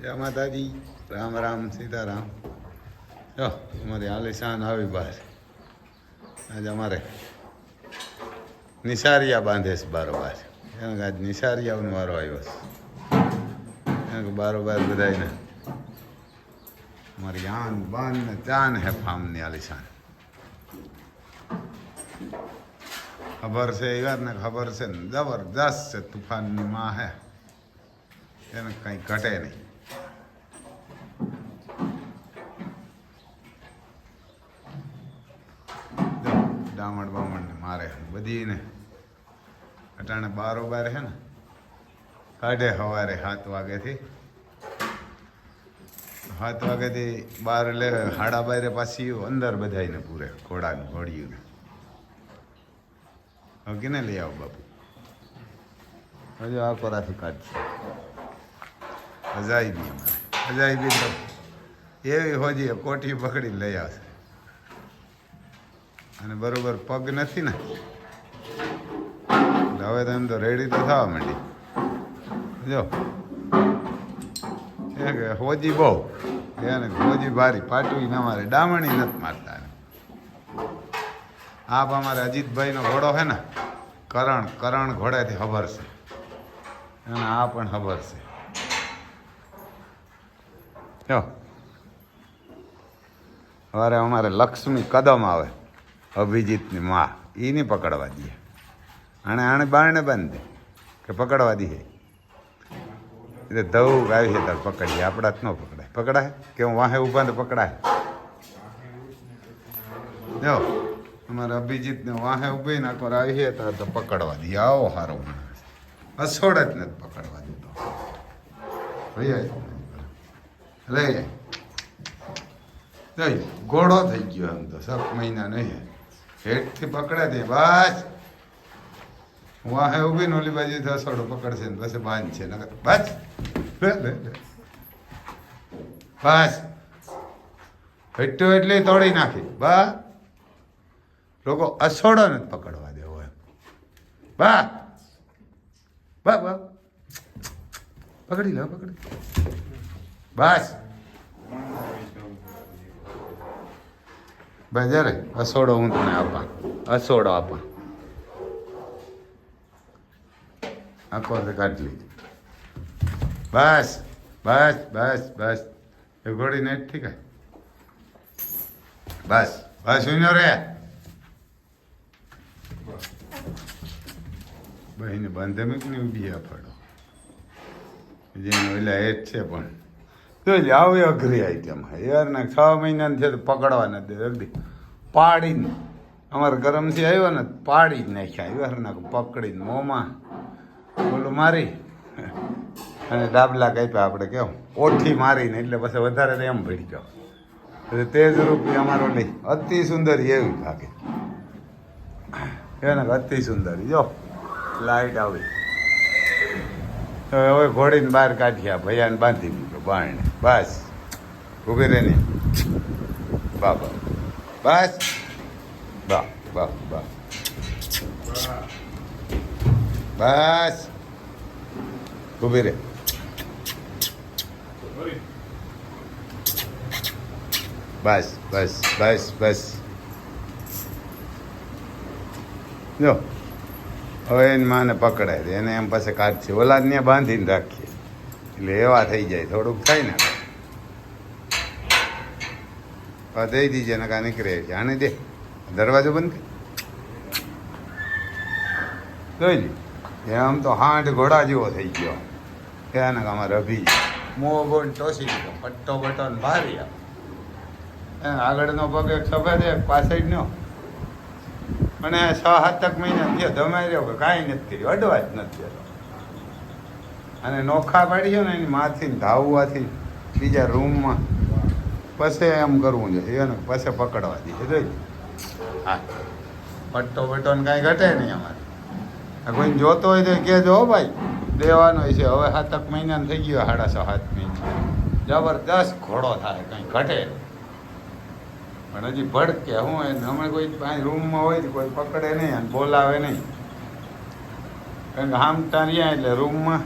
જય માતાજી. રામ રામ, સીતારામ. જો, અમારી આલિશાન આવી બહાર. આજે અમારે નિશારિયા બાંધે છે બારોબાર કારણ કે આજ નિશારિયાનો વારો આવ્યો છે. કારણ કે બારોબાર બધાને અમારી આન, બાન ને ચાન હે ફામની આલિશાન ખબર છે ને ખબર છે ને? જબરદસ્ત છે તુફાનની માં હે એને કંઈ ઘટે નહીં જો ડામણ બામણને મારે બધીને અટાણે બારો બાર છે ને, કાઢે સવારે સાત વાગેથી સાત વાગેથી બાર લે હાડા બારે પાછી અંદર બધાઈને પૂરે, ઘોડાને ઘોડિયું હવે કેને લઈ આવો બાપુ? હજુ આ કોરાથી કાઢશે. અજાયબી અમારે. અજાયબી એવી હોજી કોટી પકડી લઈ આવશે. અને બરોબર પગ નથી ને? એટલે હવે તો તો રેડી તો થવા માંડી. જો. એ કે હોજી બહુ. એને હોજી ભારી. પાટવી ના મારે ડામણી નથી મારતા આપ અમારે અજીતભાઈનો ઘોડો છે ને, કરણ કરણ ઘોડેથી ખબર છે. અને આ પણ ખબર છે. જો. સવારે અમારે લક્ષ્મી કદમ આવે. અભિજીતની માં એ નહીં પકડવા દઈએ આણે આણે બારણે બંધ, કે પકડવા દઈએ એટલે ધવું આવી છે તાર પકડીએ, આપણા જ ન પકડાય. પકડાય? કે હું વાહે ઊભા તો પકડાય? જો, અમારે અભિજીતને વાહે ઊભી નાખો આવી છે તાર તો પકડવા દઈએ આવો સારો માણસ. અસોડ જ નથી પકડવા ભાઈ લઈ જાય ઘોડો થઈ ગયો એમ તો સાત મહિના નહીં. હેઠથી પકડે દે, બસ. વાહે ઊભી ને ઓલી બાજુ થસોડો પકડશે ને પછી બાંધ છે, નકર બસ. લે બસ. હેઠું એટલે તોડી નાખી. બસ લોકો અસોડો નથી પકડવા દેવો એમ. બા. બા બા. પકડી લો પકડી. બસ. જ્યારે અસોડો હું તને આપા. અસોડો આપા. આખો કાઢી લીધી બસ બસ બસ બસ. એ ઘોડી ને ઠીક બસ બસ ઉનો રે. બહેને બાંધે મૂકની ઊભી આ ફળો જેને ઓલા એ જ છે પણ. તો જ આવી અઘરી આઈટમ હે યાર ને છ મહિનાની છે તો પકડવા નથી દે પાડીને. અમારે ગરમથી આવ્યો ને, પાડી જ નાખ્યા. યાર ને પકડીને મોંમાં. ઓલું મારી. અને ડાબલા કાપ્યા આપણે, કેવું? ઓઠી મારીને, એટલે પછી વધારે તો એમ ભળી જાઓ. એટલે તેજ રૂપી અમારો નહીં અતિ સુંદરી એવી લાગે. એને અતિ સુંદર જો, લાઈટ આવી. હવે ઘોડીને બહાર કાઢ્યા ભૈયાને બાંધી દીધો બારણે બસ. ઊભી રહે ને બા બા બસ. બા બા બા બસ. ઊભી રહે. બસ બસ બસ બસ. જો. હવે એને માને પકડાય એને એમ પાસે કાઢશે. ઓલાદને બાંધીને રાખીએ એટલે એવા થઈ જાય, થોડુંક થાય ને. હવે દઈ દીજે ને કાં નીકળે છે. આને દે. દરવાજો બંધ કર. જોઈ લે. આમ તો હાંઠ ઘોડા જેવો થઈ ગયો. એને અમારે રભી. મોં ગોળ ટોસી દીધો. પટ્ટો બટ્ટો ને ભારી આગળનો પગ એક સફેદ, એક પાછળનો. અને છ સાતક મહિના થયો. ધમાઈ રહ્યો કે કાંઈ નથી કર્યું. અડવા જ નથી. અને નોખા પાડી ને એની માથી ધાવવાથી બીજા રૂમમાં પછી એમ કરવું જોઈએ એને પછી પકડવા દે જોઈ હા. પટ્ટો પટ્ટો ને કાંઈ ઘટે નહીં અમારે. કોઈને જોતો હોય તો કહેજો હો ભાઈ દેવાનો છે. હવે સાતક મહિના થઈ ગયો સાડા છ સાત મહિના. જબરદસ્ત ઘોડો થાય કંઈ ઘટે. પણ હજી ભડકે હું એને હમણાં કોઈ કાંઈ રૂમમાં હોય તો કોઈ પકડે નહીં અને બોલાવે નહીં. કારણ કે હામતા રહ્યા એટલે રૂમમાં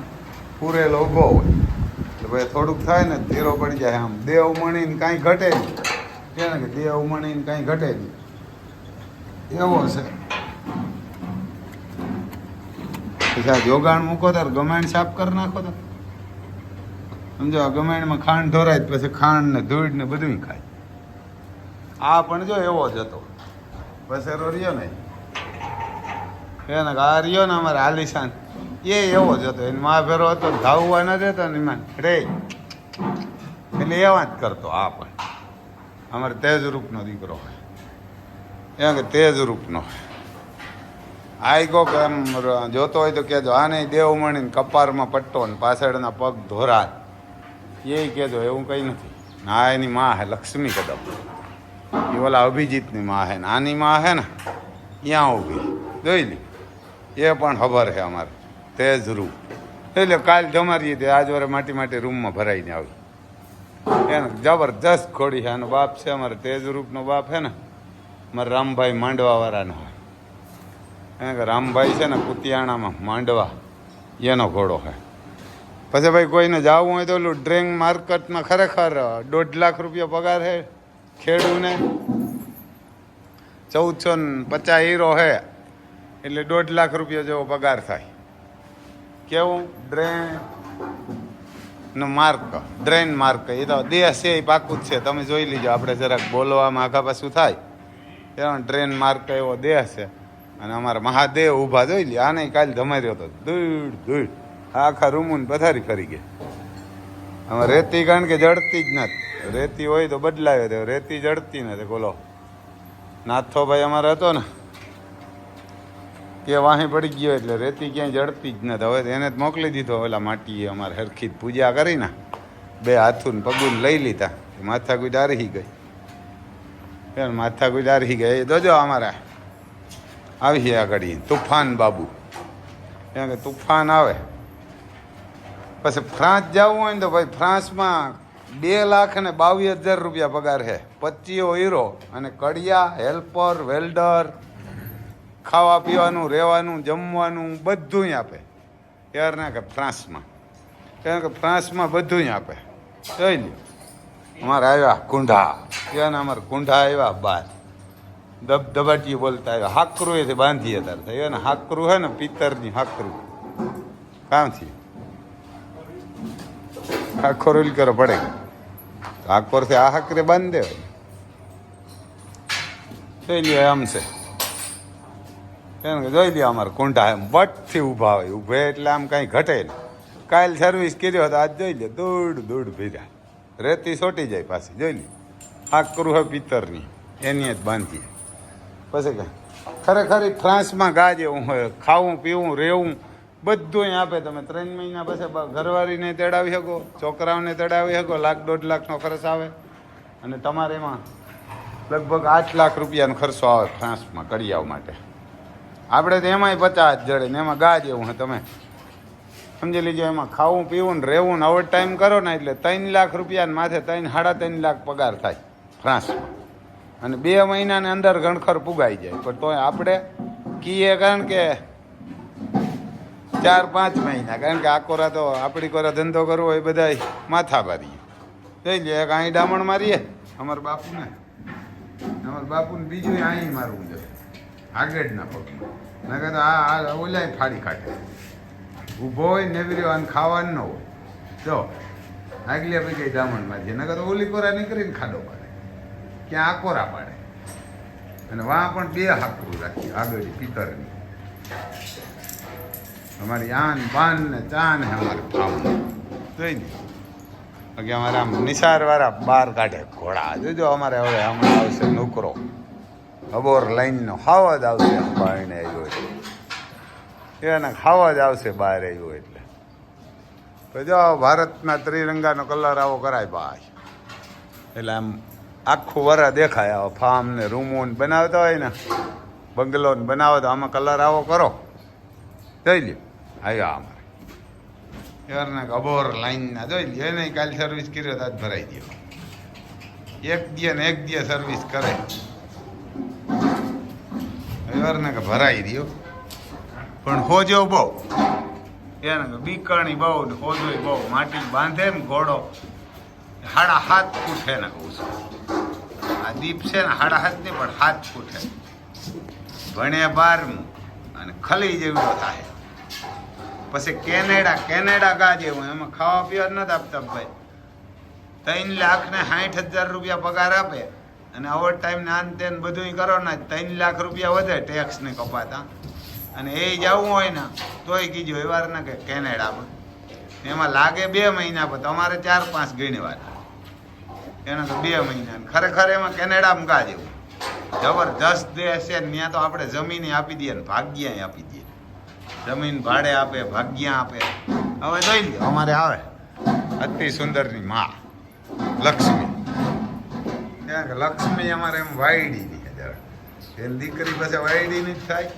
પૂરેલો ઊભો હોય. એટલે ભાઈ થોડુંક થાય ને ધીરો પડી જાય આમ. દેવ મણીને કાંઈ ઘટે નહીં. કે ને કે દેવ મણીને કાંઈ ઘટે નહીં. એવો છે. પછી જોગાણ મૂકો તાર, ગમાણ સાફ કરી નાખો તો સમજો ગમાણમાં ખાંડ ઢોરાય પછી ખાંડ ને ધૂળ ને બધું ખાય. આ પણ જો એવો જ હતો. પસેરો રહ્યો ને. એને આ રહ્યો ને અમારે આલિશાન. એ એવો જ હતો. એને મા ફેરો હતો ધાવવા ન દેતો ને એમાં રે. એટલે એવા જ કરતો આ પણ. અમારે તેજ રૂપનો દીકરો હોય. એમ કે તેજ રૂપનો આઈ કોક એમ જોતો હોય તો કહેજો આ નહીં દેવ મણીને કપારમાં પટ્ટો ને પાછળના પગ ધોરા એ કહેજો, એવું કંઈ નથી. ના એની માં હે લક્ષ્મી કદમ. એ ઓલા અભિજીતની માં હે ને આની માં હે ને, ત્યાં ઊભી. જોઈ લી. એ પણ ખબર છે અમારે. તેજ રૂપ એટલે કાલ જમારીએ તે આજ વારે માટી માટી રૂમમાં ભરાઈને આવી. એને જબરજસ્ત ખોડી છે. આનો બાપ છે, અમારે તેજ રૂપનો બાપ છે ને, મારા રામભાઈ માંડવા વાળાનો હોય. એને કે રામભાઈ છે ને કુતિયાણામાં માંડવા, એનો ઘોડો છે. પછી ભાઈ કોઈને જવું હોય તો ઓલું ડ્રેંગ માર્કેટમાં ખરેખર દોઢ લાખ રૂપિયા પગાર છે ખેડૂને. ચૌદસો ને પચાસ હીરો છે. એટલે દોઢ લાખ રૂપિયા જેવો પગાર થાય. કેવું? ડ્રેન નો માર્ક. Drain mark. એ તો દેહ છે, એ પાકું જ છે. તમે જોઈ લીજો, આપણે જરાક બોલવામાં આખા પાછું થાય. એનો ડ્રેન માર્ક એવો દેહ છે. અને અમારા મહાદેવ ઊભા જોઈ લે આને કાલ ધમાર્યો હતો દૂડ દૂડ. આખા રૂમુન પથારી ફરી ગઈ. આમાં રેતી કારણ કે જડતી જ નથી. રેતી હોય તો બદલાવે તો રેતી જડતી નથી. બોલો. નાથોભાઈ અમારે હતો ને કે વાહી પડી ગયો એટલે રેતી ક્યાંય જડતી જ નથી. હવે એને જ મોકલી દીધો. ઓલા માટીએ અમારે હરખી પૂજા કરી ને બે હાથું પગું લઈ લીધા. માથા ડારી ગઈ. એ માથા ડારી ગઈ. જોજો અમારા આવી આગળ તુફાન બાબુ. એમ કે તુફાન આવે. પછી ફ્રાન્સ જવું હોય ને તો ભાઈ ફ્રાન્સમાં બે લાખ અને બાવીસ હજાર રૂપિયા પગાર છે. પચીઓ હીરો અને કડિયા, હેલ્પર, વેલ્ડર ખાવા પીવાનું, રહેવાનું, જમવાનું બધું આપે. યાર ના કે ફ્રાન્સમાં. કારણ કે ફ્રાન્સમાં બધું આપે. જોઈ લ્યો. અમારે આવ્યા કુંઢા. ત્યાં અમારે કુંઢા આવ્યા બાર ધબધબાટીએ બોલતા આવ્યા. હાકરું એથી બાંધીએ તાર. થયું ને હાકરું હે ને પિત્તરની હાકરું. કામથી હાખોર ઉલ કરો પડે. હાકોરથી આ હાકરે બાંધી દેવાય જોઈ લ્યો, આમ છે. કે જોઈ લ્યો અમારે કુંડા એમ વટથી ઊભા હોય, ઊભે એટલે આમ કાંઈ ઘટે નહીં. કાલ સર્વિસ કર્યો તો આજ જોઈ લે દોડ દોડ ભીરા રેતી સોટી જાય પાછી, જોઈ લે હાકરું હોય પિત્તરની, એની જ બાંધીએ પછી કાંઈ ખરેખર ફ્રાન્સમાં ગા જેવું હોય, ખાવું, પીવું, રહેવું બધું આપે તમે. ત્રણ મહિના પછી ઘરવાળીને તેડાવી શકો, છોકરાઓને તેડાવી શકો, લાખ દોઢ લાખનો ખર્ચ આવે. અને તમારે એમાં લગભગ આઠ લાખ રૂપિયાનો ખર્ચો આવે ફ્રાન્સમાં કડિયાઓ માટે. આપણે તો એમાંય પચાસ જડે ને એમાં ગા જેવું હે તમે. સમજી લીજો એમાં ખાવું, પીવું ને રહેવું ને ઓવર ટાઈમ કરો ને એટલે ત્રણ લાખ રૂપિયા માથે ત્રણ, સાડા ત્રણ લાખ પગાર થાય ફ્રાન્સમાં અને બે મહિનાની અંદર ગણખર પુગાઈ જાય. પણ તોય આપણે કીએ કારણ કે ચાર, પાંચ મહિના. કારણ કે આ કોરા તો આપણી કોરા ધંધો કરવો હોય બધા માથા ભરીએ જઈ લે અહીં ડામણ મારીએ. અમારા બાપુને. અમારા બાપુને બીજું અહીં મારવું જોઈએ આગળ ના પગમાં. નકર તો આ આ ઓલાય ફાડી કાઢે. ઊભો હોય નેવર્યો અને ખાવાનું ન હોય. જો, આગલી આપી ગઈ ડામણ મારીએ નગર ઓલી કોરા નીકળીને ખાડો પાડે. ક્યાં આ કોરા પાડે. અને વાં પણ બે હાકરું રાખી, આગળ પિત્તરની અમારી આન બાન ને ચાન હે અમારે ફાર્મ જોઈ ને. બાકી અમારે આમ નિસાર વાળા બાર કાઢે ઘોડા. જોજો અમારે હવે હમણાં આવશે નોકરો. અબોર લાઈનનો ખાવા જ આવશે બાઈને આવ્યો એટલે. એને ખાવા જ આવશે બહાર આવ્યો એટલે. તો જો ભારતના ત્રિરંગાનો કલર આવો કરાય ભાઈ. એટલે આમ આખું વરા દેખાય આવો ફાર્મ ને રૂમો બનાવતા હોય ને, બંગલો ને બનાવો તો આમાં કલર આવો કરો. જોઈ લ્યો આવ્યા અમારે એવાના અબોર લાઈનના જોઈ લ્યો, એને કાલે સર્વિસ કર્યો તો ભરાઈ દો એક દિયે ને એક દિયે સર્વિસ કરે. એવારને કે ભરાઈ રહ્યો. પણ હોજો બહુ. એને બીકણી બહુ ને હોજો બહુ. માટી બાંધે ને ઘોડો. હાડા હાથ ફૂટે ને કહું આ દીપ છે ને હાડા હાથ નહીં, પણ હાથ ફૂટે. ભણે બારમું અને ખલી જેવું થાય. પછી કેનેડા કેનેડા ગા જેવું. એમાં ખાવા પીવા નથી આપતા ભાઈ. ત્રણ લાખ ને સાઠ હજાર રૂપિયા પગાર આપે. અને ઓવર ટાઈમ ને આન તેન બધું કરો ને ત્રણ લાખ રૂપિયા વધે ટેક્સ ને કપાતા. અને એ જવું હોય ને, તોય કીજો એ વાર ના કે કેનેડામાં. એમાં લાગે બે મહિના, પણ તમારે ચાર પાંચ ગણવા એના તો બે મહિના. ખરેખર એમાં કેનેડામાં ગા જેવું? જબરજસ્ત દેશ છે ત્યાં તો આપણે જમીન આપી દઈએ ને ભાગ્ય આપી દઈએ. જમીન ભાડે આપે ભાગ્ય આપે. હવે જોઈ લે અમારે આવે. અતિ સુંદરની માં. લક્ષ્મી. ત્યાં કે લક્ષ્મી અમારે એમ વાયડી ની જરા એની દીકરી પાસે વાયડી ની જ થાય.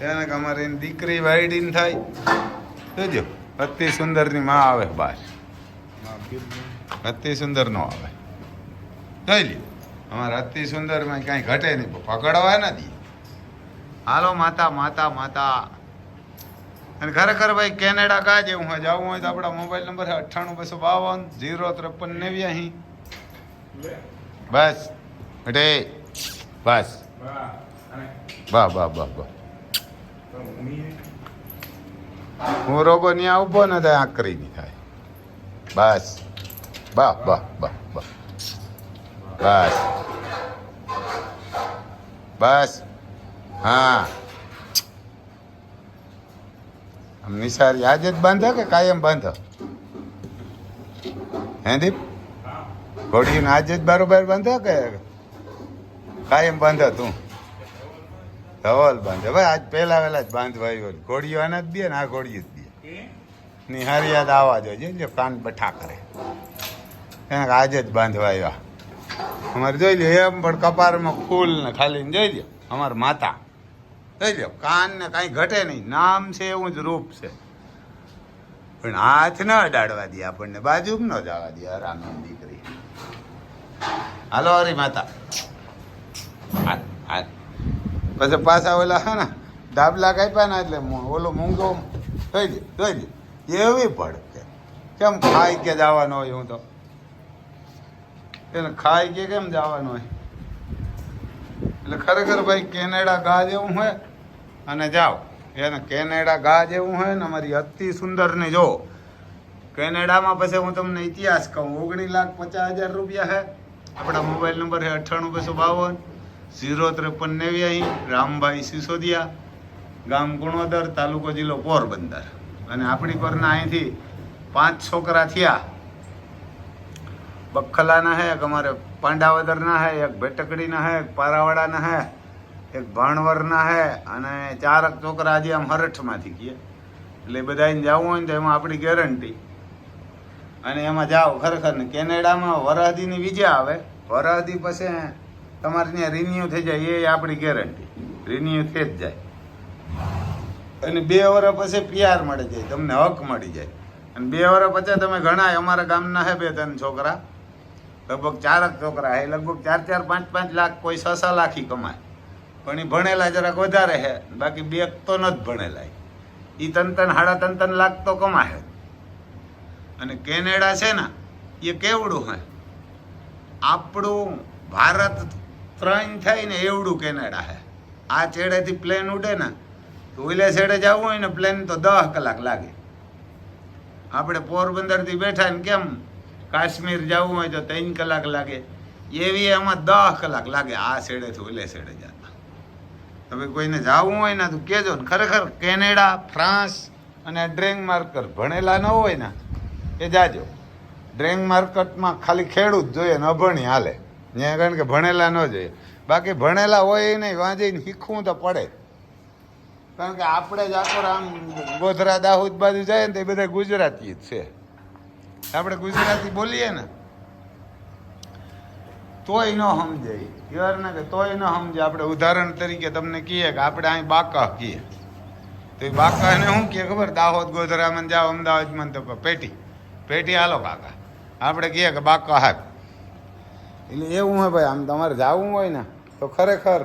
એને કે અમારે એની દીકરી વાયડી ની થાય. જોજો, અતિ સુંદરની માં આવે બાર અતિ સુંદર નો આવે. જોઈ લ્યો, અમારે અતિ સુંદરમાં કાંઈ ઘટે નહીં પકડવા નથી હાલો માતા માતા માતા. અને ખરેખર ભાઈ, કેનેડા કા જેવું હોય, જવું હોય તો આપણા મોબાઈલ નંબર છે અઠ્ઠાણું બસો બાવન, જીરો ત્રેપન નેવ્યાસી. બસ અટે બસ. વાહ વાહ વાહ વાહ હું રોગો ત્યાં ઊભો ને થાય, આકરી નહીં થાય. બસ. વાહ વાહ વાહ વાહ બસ. બસ. હા. નિસારી આજે જ બાંધો કે કાયમ બાંધો? હે ઘોડીને આજે જ બારોબાર બાંધો કે કાયમ બાંધો તું? ધવલ બાંધે. ભાઈ આજ પહેલા વહેલા જ બાંધવા આવ્યો ઘોડીઓ આના જ દે ને આ ઘોડી જ દે. નિહારી યાદ આવવા જોઈએ જે કાન બઠા કરે. એને આજે જ બાંધવા આવ્યા અમારે જોઈ લો એમ પણ કપારમાં ફૂલ ને ખાલી જોઈ લો અમારા માતા. જોઈ લો કાન ને કાંઈ ઘટે નહીં. નામ છે એવું જ રૂપ છે. પણ હાથ ન અડાડવા દે આપણને બાજુ ન જવા દે. હરામ દીકરી. હાલો હરી માતા. પછી પાછા ઓલા હે ને, ધાબલા કાપ્યા ને એટલે ઓલો મૂંગો જોઈ દે જોઈ દે. એવી પડકે. કેમ ખાઈ કે જવાનો હોય હું તો? એને ખાઈ કે કેમ જવાનું હોય? એટલે ખરેખર ભાઈ કેનેડા ગા જેવું હોય અને જાઓ. એને કેનેડા ગા જેવું હોય ને અમારી અતિ સુંદર ને જો. કેનેડામાં પછી હું તમને ઇતિહાસ કહું. ઓગણી લાખ પચાસ હજાર રૂપિયા છે આપણા મોબાઈલ નંબર છે અઠ્ઠાણું બસો બાવન, ઝીરો ત્રેપન નેવ્યાસી, રામભાઈ સિસોદિયા, ગામ ગુણોદર, તાલુકો જિલ્લો પોરબંદર. અને આપણી પરના અહીંથી પાંચ છોકરા થયા. બખલાના હે અમારે પાંડાવદરના હે, એક ભેટકડીના હે, એક પારાવાડાના હે, એક ભાણવરના હે, અને ચારક છોકરા આજે આમ હરઠમાંથી કીએ એટલે બધાને જવું હોય ને તો એમાં આપણી ગેરંટી. અને એમાં જાઓ ખરેખર ને કેનેડામાં વરહદીની વિઝા આવે. વરહદી પછી તમારે ત્યાં રિન્યુ થઈ જાય, એ આપણી ગેરંટી રિન્યુ થઈ જ જાય. અને બે વર્ષ પછી પીઆર મળી જાય, તમને હક મળી જાય. અને બે વર્ષ પછી તમે ઘણા અમારા ગામના હે બે ત્રણ છોકરા. લગભગ ચારક છોકરા હે, લગભગ ચાર ચાર, પાંચ પાંચ લાખ કોઈ છ છ લાખી કમાય. પણ એ ભણેલા જરાક વધારે છે બાકી બે તો નથી ભણેલા એ તન તન, સાડા તન તન લાખ તો કમાય અને કેનેડા છે ને, એ કેવડું હે આપણું ભારત ત્રણ થાય ને એવડું કેનેડા હે. આ છેડેથી પ્લેન ઉડે ને, તો ઓલે છેડે જવું હોય ને પ્લેન તો દસ કલાક લાગે. આપણે પોરબંદરથી બેઠા ને કેમ? કાશ્મીર જવું હોય તો ત્રણ કલાક લાગે. એવી એમાં દસ કલાક લાગે આ છેડેથી ઓલે છેડે જતા. હવે કોઈને જવું હોય ને, તો કહેજો ને, ખરેખર કેનેડા ફ્રાન્સ અને ડ્રેંગ માર્કર ભણેલા ન હોય ને એ જાજો. ડ્રેંગ માર્કેટમાં ખાલી ખેડૂત જોઈએ ને અભણી હાલે. ત્યાં કારણ કે ભણેલા ન જોઈએ. બાકી ભણેલા હોય નહીં વાંચીને શીખવું તો પડે. કારણ કે આપણે જ આખો આમ ગોધરા દાહોદ બાજુ જાય ને તો એ બધા ગુજરાતી જ છે. આપણે ગુજરાતી બોલીએ ને, તોય ન સમજે. યાર ને કે તોય ન સમજે. આપણે ઉદાહરણ તરીકે તમને કહીએ કે આપણે અહીં બાકા કહીએ. તો એ બાકાને શું કહે ખબર? દાહોદ ગોધરામાં જાઓ અમદાવાદમાં તો પેટી. પેટી હાલો કાકા. આપણે કહીએ કે બાકા હાક એટલે એવું હોય ભાઈ, આમ તમારે જવું હોય ને, તો ખરેખર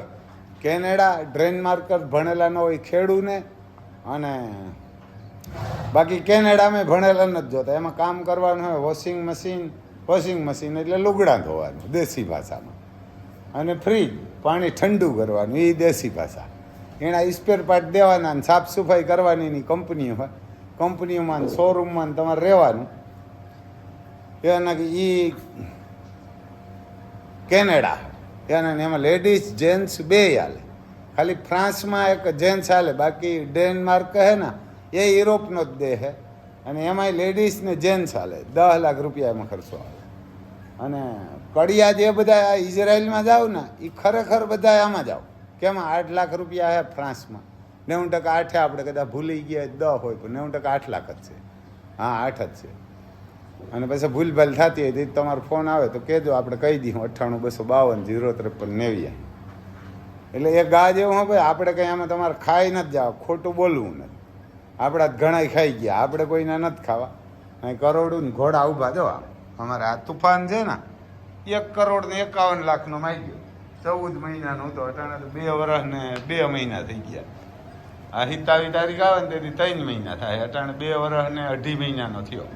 કેનેડા ડ્રેન માર્કર ભણેલા ન હોય ખેડૂને અને બાકી કેનેડામાં ભણેલા નથી જોતા. એમાં કામ કરવાનું હોય વોશિંગ મશીન વોશિંગ મશીન એટલે લુગડા ધોવાનું, દેશી ભાષામાં. અને ફ્રીજ, પાણી ઠંડુ કરવાનું, એ દેશી ભાષા. એના સ્પેર પાર્ટ દેવાના સાફ સફાઈ કરવાની કંપનીઓ હોય. કંપનીઓમાં શોરૂમમાં તમારે રહેવાનું. એના એ કેનેડા. એના એમાં લેડીઝ જેન્ટ્સ બે હાલે. ખાલી ફ્રાન્સમાં એક જેન્ટ્સ હાલે. બાકી ડેનમાર્ક હે ને, એ યુરોપનો જ દેહ હે. અને એમાંય લેડીઝ ને જેન્ટ્સ હાલે. દસ લાખ રૂપિયા એમાં ખર્ચો આવે. અને કડિયા જે બધા ઇઝરાયલમાં જાવ ને એ ખરેખર બધા આમાં જાવ. કેમ? આઠ લાખ રૂપિયા હે ફ્રાન્સમાં. નેવું ટકા આઠે આપણે કદાચ ભૂલી ગયા દસ હોય, પણ નેવું ટકા આઠ લાખ જ છે. હા, આઠ જ છે. અને પછી ભૂલભાલ થતી હોય તો તમારો ફોન આવે તો કહેજો, આપણે કહી દઈએ અઠ્ઠાણું, બસો બાવન, જીરો, ત્રેપન નેવ્યા એટલે એ ગા જેવું હોય, ભાઈ, આપણે કંઈ આમાં તમારે ખાઈ નથી જાવ, ખોટું બોલવું નથી. આપણા ઘણા ખાઈ ગયા, આપણે કોઈના નથી ખાવા. અહીં કરોડું ને ઘોડા ઊભા, જો, અમારે આ તુફાન છે ને, એક કરોડ ને એકાવન લાખનો માઈ ગયો ચૌદ મહિનાનો હતો, અટાણે તો બે વર્ષ ને બે મહિના થઈ ગયા. આ હિતાવી તારીખ આવે ને તેથી ત્રણ મહિના થાય, અટાણે બે વર્ષ ને અઢી મહિનાનો થયો.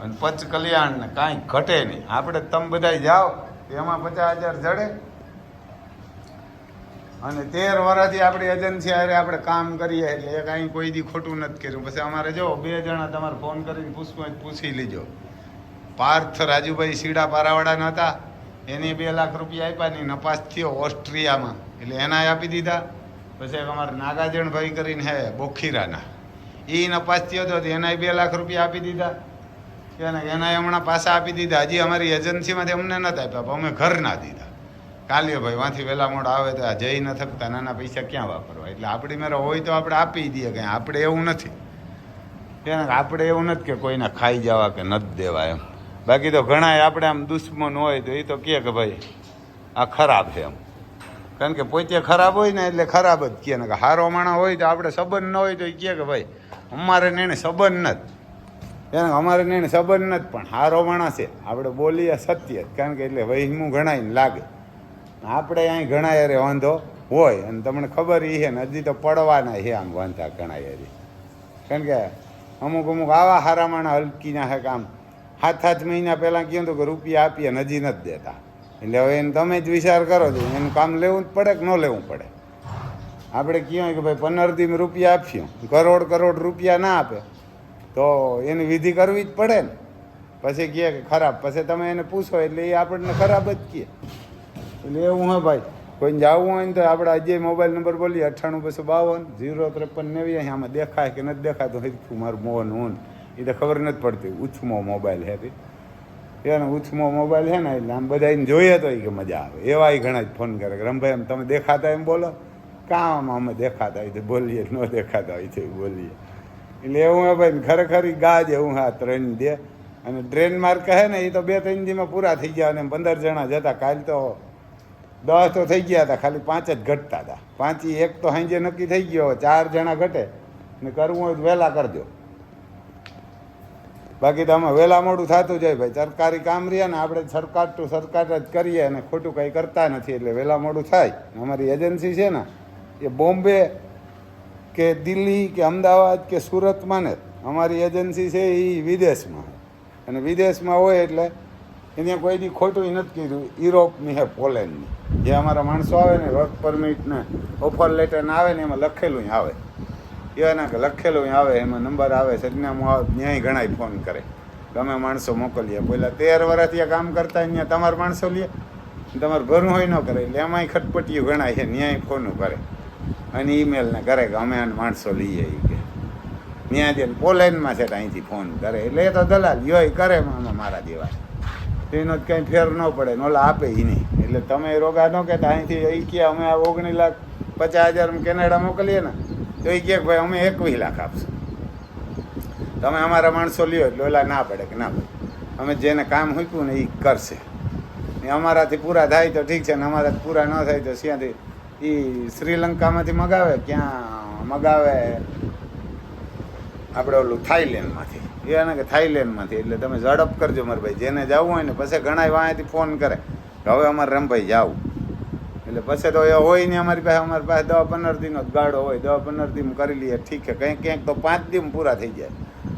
અને પચ કલ્યાણ ને કાંઈ ઘટે નહીં. આપણે તમે બધા જાઓ, એમાં પચાસ હજાર જડે. અને તેર વર્ષથી આપણી એજન્સી અરે આપણે કામ કરીએ એટલે એ કાંઈ કોઈ દી ખોટું નથી કર્યું. પછી અમારે જો બે જણા તમારે ફોન કરીને પૂછવું પૂછી લીજો. પાર્થ રાજુભાઈ સીડા પારાવાળાના હતા. એને બે લાખ રૂપિયા આપ્યા ને નપાસ થયો ઓસ્ટ્રિયામાં. એટલે એનાય આપી દીધા. પછી અમારે નાગાજણભાઈ કરીને હે, બોખીરાના. એ નપાસ થયો હતો તો એનાય બે લાખ રૂપિયા આપી દીધા. એના એનાય હમણાં પાછા આપી દીધા. હજી અમારી એજન્સીમાંથી અમને નથી આપ્યા અમે ઘર ના દીધા. કાલ્યો ભાઈ, વાંથી વહેલા મોડા આવે તો આ જઈ ન થકતા નાના પૈસા ક્યાં વાપરવા? એટલે આપણી મેરે હોય તો આપણે આપી દઈએ કંઈ. આપણે એવું નથી. એને આપણે એવું નથી કે કોઈને ખાઈ જવા કે નથી દેવા એમ. બાકી તો ઘણા આપણે આમ દુશ્મન હોય તો એ તો કહે કે ભાઈ, આ ખરાબ છે એમ. કારણ કે પોતે ખરાબ હોય ને એટલે ખરાબ જ કહે. કે હારો માણા હોય તો આપણે સંબંધ ન હોય તો એ કહે કે ભાઈ, અમારે ને એને સંબંધ નથી. એને અમારે એને સંબંધ નથી, પણ હારો માણસ છે. આપણે બોલીએ સત્ય કારણ કે એટલે વહીમું ગણાય લાગે. આપણે અહીં ઘણા અરે વાંધો હોય, અને તમને ખબર એ છે ને, હજી તો પડવાના છે આમ વાંધા ઘણા અરે કારણ કે અમુક અમુક આવા હારા માણા હલકીના હે કામ સાત સાત મહિના પહેલાં કહ્યું હતું કે રૂપિયા આપીએ ને હજી નથી દેતા. એટલે હવે એને તમે જ વિચાર કરો છો, એનું કામ લેવું જ પડે કે ન લેવું પડે? આપણે કહ્યું કે ભાઈ પંદર દી રૂપિયા આપ્યું કરોડ કરોડ રૂપિયા ના આપે. તો એની વિધિ કરવી જ પડે ને. પછી કહે કે ખરાબ, પછી તમે એને પૂછો, એટલે એ આપણને ખરાબ જ કહે. એટલે એવું, હા ભાઈ, કોઈને જવું હોય ને તો આપણે આજે મોબાઈલ નંબર બોલીએ, અઠ્ઠાણું બસો બાવન, ઝીરો ત્રેપન નેવી આમાં દેખાય કે નથી દેખાતું હિરખું મારું મોન હું એ તો ખબર નથી પડતી, ઉછમો મોબાઈલ હે ભાઈ એને ઉછમો મોબાઈલ છે ને, એટલે આમ બધા એને જોઈએ તો એ કે મજા આવે. એવા ઘણા જ ફોન કરે કે રમભાઈ એમ તમે દેખાતા એમ બોલો? કામ અમે દેખાતા હોય તો બોલીએ, ન દેખાતા હોય તો બોલીએ. એટલે એવું હે ભાઈ ખરેખર ગા જેવું હા ત્રણ દે. અને ટ્રેન માર્ક કહે ને એ તો બે ત્રણ દીમાં પૂરા થઈ ગયા અને પંદર જણા જતા કાલ તો દસ તો થઈ ગયા હતા, ખાલી પાંચ જ ઘટતા હતા. પાંચ એક તો સાંજે નક્કી થઈ ગયો, ચાર જણા ઘટે. ને કરવું હોય તો વહેલા કરજો. બાકી તો આમાં વહેલા મોડું થતું જાય ભાઈ. સરકારી કામ રહ્યા ને, આપણે સરકાર ટુ સરકાર જ કરીએ અને ખોટું કંઈ કરતા નથી, એટલે વહેલા મોડું થાય. અમારી એજન્સી છે ને, એ બોમ્બે કે દિલ્હી, કે અમદાવાદ, કે સુરતમાં ને અમારી એજન્સી છે એ વિદેશમાં. અને વિદેશમાં હોય એટલે એને કોઈ ખોટું નથી કીધું. યુરોપની હે, પોલેન્ડની. જે અમારા માણસો આવે ને, વર્ક પરમિટ ને ઓફર લેટર ને આવે ને, એમાં લખેલું આવે. એના કે લખેલું આવે, એમાં નંબર આવે સરનામું આવે ન્યાય ઘણાય ફોન કરે. તમે માણસો મોકલીએ. પહેલાં તેર વર્ષથી કામ કરતા અહીંયા તમારા માણસો લે. તમારે ભરવું હોય ન કરે. એટલે એમાંય ખટપટીઓ ગણાય છે, ન્યાય ફોન કરે. અને ઈમેલને કરે કે અમે આને માણસો લઈએ એ કે. ત્યાં જઈને પોલેન્ડમાં છે તો અહીંથી ફોન કરે. એટલે એ તો દલાલ યોય કરે મામા, મારા જેવા એનો જ કંઈ ફેર ન પડે, ને ઓલા આપે એ નહીં. એટલે તમે રોગા ન કહેતા, અહીંથી એ કે, અમે આ ઓગણીસ લાખ પચાસ હજાર કેનેડા મોકલીએ ને, તો એ કે ભાઈ, અમે એકવીસ લાખ આપશું. તમે અમારા માણસો લ્યો, એટલે ઓલા ના પડે કે ના પડે. અમે જેને કામ મૂક્યું ને એ કરશે. ને અમારાથી પૂરા થાય તો ઠીક છે, ને અમારાથી પૂરા ન થાય તો ત્યાંથી એ શ્રીલંકામાંથી મગાવે, ક્યાં મગાવે? આપણે ઓલું થાઈલેન્ડમાંથી. એને કે થાઈલેન્ડમાંથી, એટલે તમે ઝડપ કરજો મારા ભાઈ. જેને જવું હોય ને, પછી ઘણા વાંયથી ફોન કરે કે હવે અમારે રમભાઈ જાવું. એટલે પછી તો એ હોય ને અમારી પાસે અમારી પાસે દવા પંદર દિનનો ગાળો હોય. દવા પંદર દિન કરી લઈએ, ઠીક છે. કંઈક ક્યાંક તો પાંચ દિન પૂરા થઈ જાય.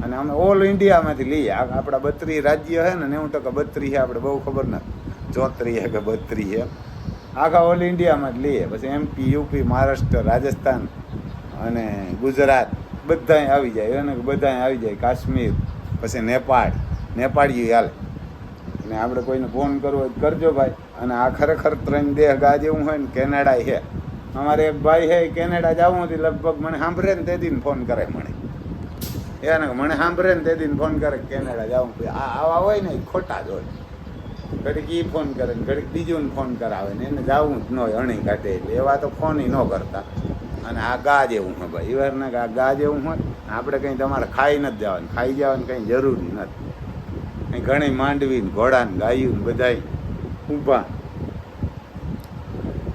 અને અમે ઓલ ઇન્ડિયામાંથી લઈએ. આપણા બત્રીસ રાજ્ય છે ને, નેવું ટકા છે આપણે બહુ ખબર નથી. ચોત્રીસ કે બત્રીસ છે. આખા ઓલ ઇન્ડિયામાં જ લઈએ. પછી એમપી યુપી મહારાષ્ટ્ર રાજસ્થાન અને ગુજરાત બધાય આવી જાય. અને બધાય આવી જાય. કાશ્મીર, પછી નેપાળ. નેપાળી હાલે. અને આપણે કોઈને ફોન કરવો હોય કરજો ભાઈ. અને આ ખરેખર ત્રણ દેહ ગા જેવું હોય ને કેનેડા છે. અમારે એક ભાઈ છે કેનેડા જવું હતી લગભગ મને સાંભળે ને તે દિન ફોન કરે મને. એને મને સાંભળે ને તે દિન ફોન કરે કેનેડા જવું આ આવા હોય ને ખોટા જ હોય. ઘડીક એ ફોન કરે ઘડીક બીજું ફોન કરાવે ને એને જવું જ ન હોય, અણી કાઢે એટલે એવા તો ફોન ન કરતા. અને આ ગા જેવું હોય ભાઈ. એવા ને આ ગા જેવું હોય આપણે કંઈ તમારે ખાઈ નથી જવાનું. ખાઈ જવાનું કંઈ જરૂરી નથી. અહીં ઘણી માંડવી ને ઘોડા ને ગાયું ને બધાય ઊભા.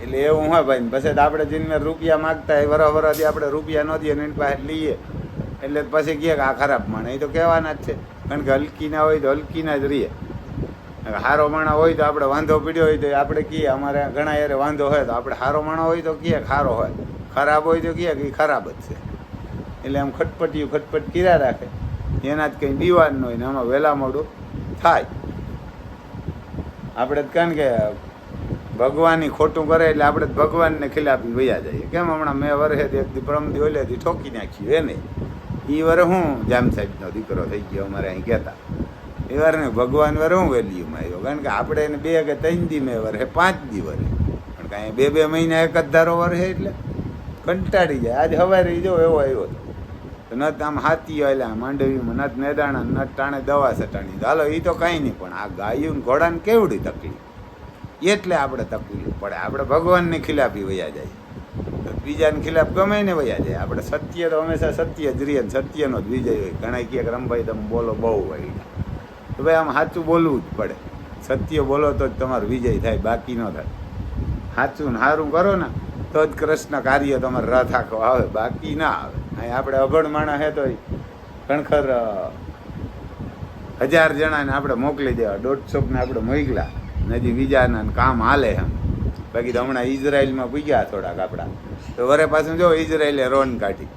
એટલે એવું હોય ભાઈ. પછી આપણે જીને રૂપિયા માગતા હોય વરસ વરાથી આપણે રૂપિયા ન દઈએ ને એની પાસે લઈએ. એટલે પછી કહે કે આ ખરાબ માણે એ તો કહેવાના જ છે. કારણ કે હલકી ના હોય તો હલકી ના જ રહીએ. હારો માણા હોય તો આપણે વાંધો પીડ્યો હોય તો આપણે કહીએ, અમારે ઘણા યારે વાંધો હોય તો આપણે હારો માણો હોય તો કહીએ હારો હોય. ખરાબ હોય તો કહીએ કે ખરાબ જ છે. એટલે આમ ખટપટિયું ખટપટ કર્યા રાખે. એના જ કંઈ દીવાન હોય ને આમાં વહેલા મોડું થાય. આપણે કારણ કે ભગવાનની ખોટું કરે એટલે આપણે ભગવાનને ખિલાફી વયા જઈએ. કેમ હમણાં મેં વરસે એક દી પ્રમદી ઓલેથી ઠોકી નાખ્યું એને એ વરે હું જામ સાહેબનો દીકરો થઈ ગયો, અમારે અહીં કહેતા. એ વાર ને ભગવાન વાર હું વેલ્યુમાં આવ્યો? કારણ કે આપણે એને બે કે ત્રણ દી મેં વરે, પાંચ દી વરે. પણ કાંઈ બે બે મહિના એક જ ધારો વરસે એટલે કંટાળી જાય. આજ હવારે જો એવો આવ્યો તો. નત આમ હાથી એટલે માંડવીમાં નત મેદાણા નત ટાણે દવા સટાણી. હાલો એ તો કાંઈ નહીં, પણ આ ગાયું ઘોડાને કેવડી તકલીફ? એટલે આપણે તકલીફ પડે. આપણે ભગવાનની ખિલાફી વયા જાય. બીજાને ખિલાફ ગમે ને વયા જાય. આપણે સત્ય તો હંમેશા સત્ય જ રહીએ સત્યનો જ વિજય હોય. ઘણા કહે રમભાઈ, તમે બોલો બહુ હોય. તો ભાઈ, આમ સાચું બોલવું જ પડે. સત્ય બોલો તો જ તમારો વિજય થાય, બાકી ન થાય. સાચું ને સારું કરો ને, તો જ કૃષ્ણ કાર્ય તમારે રથ આખો આવે, બાકી ના આવે. અહીં આપણે અભણ માણસ હે તો ખણખર હજાર જણાને આપણે મોકલી દેવા. દોઢસોને આપણે મોકલા હજી બીજાના કામ હાલે એમ. બાકી તો હમણાં ઇઝરાયલમાં પૂગ્યા થોડાક આપણા. તો વરે પાછું જો ઇઝરાયલે રોન કાઢી.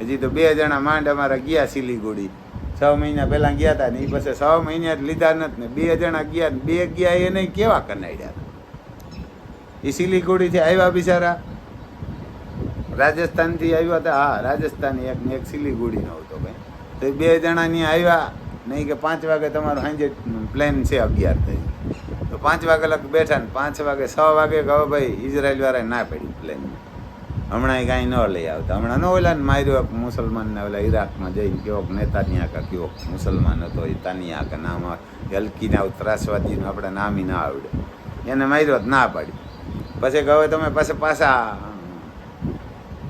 હજી તો બે જણા માંડ અમારા ગયા સિલીગુડી. છ મહિના પહેલાં ગયા હતા ને એ પછી છ મહિના લીધા નથી ને બે જણા ગયા ને બે ગયા એને કેવા કનાડ્યા એ સિલીગુડીથી આવ્યા બિચારા. રાજસ્થાનથી આવ્યા હતા હા રાજસ્થાની એક ને એક સિલીગુડીનો હતો ભાઈ. તો બે જણા ત્યાં આવ્યા નહીં કે પાંચ વાગે તમારું સાંજે પ્લેન છે અગિયાર થઈ. તો પાંચ વાગે લગ બેઠા ને પાંચ વાગે, છ વાગે કહો ભાઈ ઇઝરાયલ વાળાએ ના પડી પ્લેન. હમણાં કાંઈ ન લઈ આવતા. હમણાં ન ઓલા માર્યો એક મુસલમાનને ઓલા ઈરાકમાં જઈને કેવો નેતાનિયા આકા કેવો મુસલમાન હતો એ તાની કે નામ હલકીના ત્રાસવાદીનું આપણે નામ ના આવડે. એને માર્યો ના પાડી પછી કહો તમે પાસે પાછા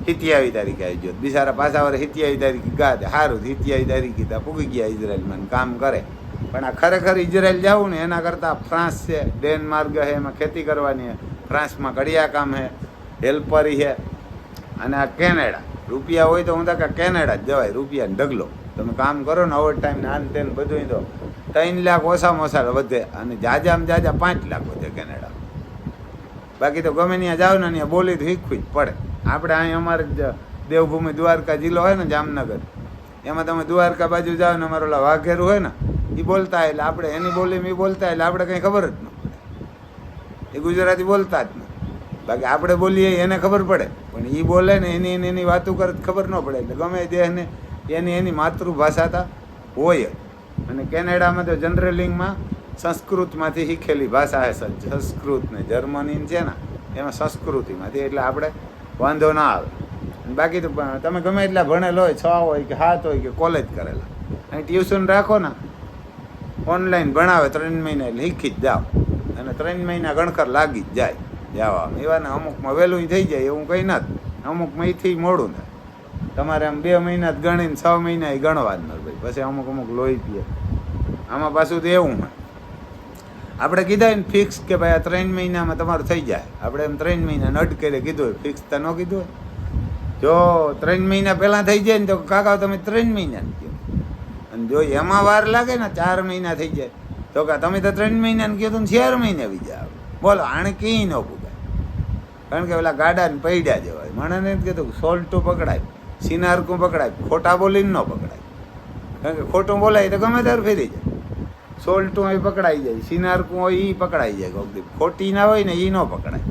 હિતિયાવી તારીખે આવી ગયો બિચારા પાછા વાળા સિત્યાવી તારીખે ગાદ સારું હિતિયાવી તારીખે ત્યાં પૂગી ગયા ઇઝરાયલમાં કામ કરે. પણ આ ખરેખર ઇઝરાયલ જવું ને એના કરતાં ફ્રાન્સ છે ડેનમાર્ક છે, એમાં ખેતી કરવાની છે. ફ્રાન્સમાં કડિયા કામ છે, હેલ્પરી છે. અને આ કેનેડા. રૂપિયા હોય તો હું કે કેનેડા જ જવાય રૂપિયાને ઢગલો. તમે કામ કરો ને ઓવર ટાઈમ ને આને તેને બધું તો ત્રણ લાખ ઓછામાં ઓછા વધે અને જાજામાં જાજા પાંચ લાખ વધે કેનેડા. બાકી તો ગમે ત્યાં જાવ ને ત્યાં બોલી તો શીખવી જ પડે. આપણે અહીં અમારે દેવભૂમિ દ્વારકા જિલ્લો હોય ને જામનગર, એમાં તમે દ્વારકા બાજુ જાઓ ને અમારે ઓલા વાઘેરું હોય ને એ બોલતા એટલે આપણે એની બોલી એ બોલતા એટલે આપણે કંઈ ખબર જ ન પડે. એ ગુજરાતી બોલતા જ નહીં બાકી આપણે બોલીએ એને ખબર પડે. પણ એ બોલે ને એની એની એની વાતો કરે તો ખબર ન પડે. એટલે ગમે દેહને એની એની માતૃભાષા તા હોય. અને કેનેડામાં તો જનરલિંગમાં સંસ્કૃતમાંથી શીખેલી ભાષા હશે સંસ્કૃત ને જર્મની છે ને, એમાં સંસ્કૃતિમાંથી, એટલે આપણે વાંધો ના આવે. બાકી તો તમે ગમે એટલા ભણેલ હોય છ હોય કે સાત હોય કે કોલેજ કરેલા, અહીં ટ્યુશન રાખો ને ઓનલાઈન ભણાવે ત્રણ મહિના એટલે શીખી જ જાઓ. અને ત્રણ મહિના ગણકર લાગી જ જાય. જવામાં એવાને અમુકમાં વહેલું થઈ જાય એવું કંઈ ના અમુકમાં એથી મોડું થાય. તમારે આમ બે મહિના જ ગણીને છ મહિના એ ગણવા જ ન ભાઈ. પછી અમુક અમુક લોહી પીએ. આમાં પાછું તો એવું હોય. આપણે કીધા ને ફિક્સ કે ભાઈ આ ત્રણ મહિનામાં તમારું થઈ જાય. આપણે એમ ત્રણ મહિના નટ કરે કીધું હોય. ફિક્સ તો ન કીધું હોય. જો ત્રણ મહિના પહેલાં થઈ જાય ને તો કાકા તમે ત્રણ મહિના કહો અને જો એમાં વાર લાગે ને ચાર મહિના થઈ જાય. તો કે તમે તો ત્રણ મહિનાને કહો ને ચાર મહિના બીજા આવે. બોલો, આણે કંઈ ન કારણ કે પેલા ગાડાને પૈડ્યા જવાય. મને એમ કીધું સોલ્ટું પકડાય, સિનારકું પકડાય, ખોટા બોલીને ન પકડાય. કારણ કે ખોટું બોલાય તો ગમે ત્યારે ફેરી જાય. સોલ્ટું હોય પકડાઈ જાય, સિનારકું હોય એ પકડાઈ જાય કોક દી. ખોટી ના હોય ને એ ન પકડાય.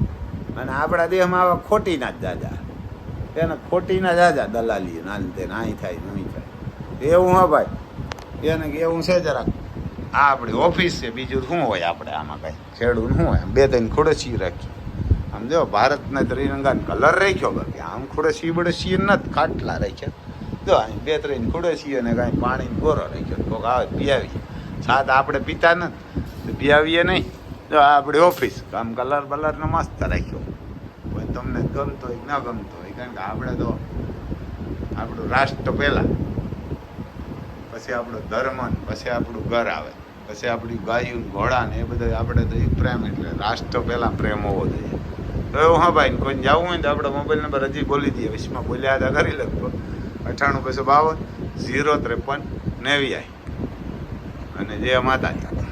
અને આપણા દેહમાં આવા ખોટીના જ જાજા એને ખોટીના જાજા દલાલી નાની તે નાઈ થાય નહીં થાય. એવું હા ભાઈ. એને કે એવું છે જરાક. આ આપણી ઓફિસ છે, બીજું શું હોય આપણે આમાં કાંઈ? ખેડૂત શું હોય? બે ત્રણ ખુડસી રાખી. આમ જો, ભારતના ત્રિરંગાને કલર રાખ્યો બાકી આમ ખુડસી બડસી નથી, ખાટલા રાખ્યા. જો અહીં બે ત્રણ ખુડસી અને કાંઈ પાણીને ગોરો રાખ્યો. કોક આવે પીયાવી સાત આપણે પીતા નથી, તો પીયાવીએ નહીં. જો આપણી ઓફિસ. આમ કલર બલરનો મસ્ત રાખ્યો. કોઈ તમને ગમતો હોય ન ગમતો હોય, કારણ કે આપણે તો આપણું રાષ્ટ્ર પહેલાં. પછી આપણો ધર્મ પછી આપણું ઘર આવે. પછી આપણી ગાયું ઘોડા ને એ બધા આપણે તો પ્રેમ એટલે રાષ્ટ્ર પહેલાં પ્રેમ હોવો જોઈએ. તો હા ભાઈ કોઈને જવું હોય તો આપણે મોબાઈલ નંબર હજી બોલી દઈએ. વિશમાં બોલ્યા હતા કરી લખો. અઠ્ઠાણું બસો બાવન, ઝીરો ત્રેપન નેવ્યાય અને જય માતાજી.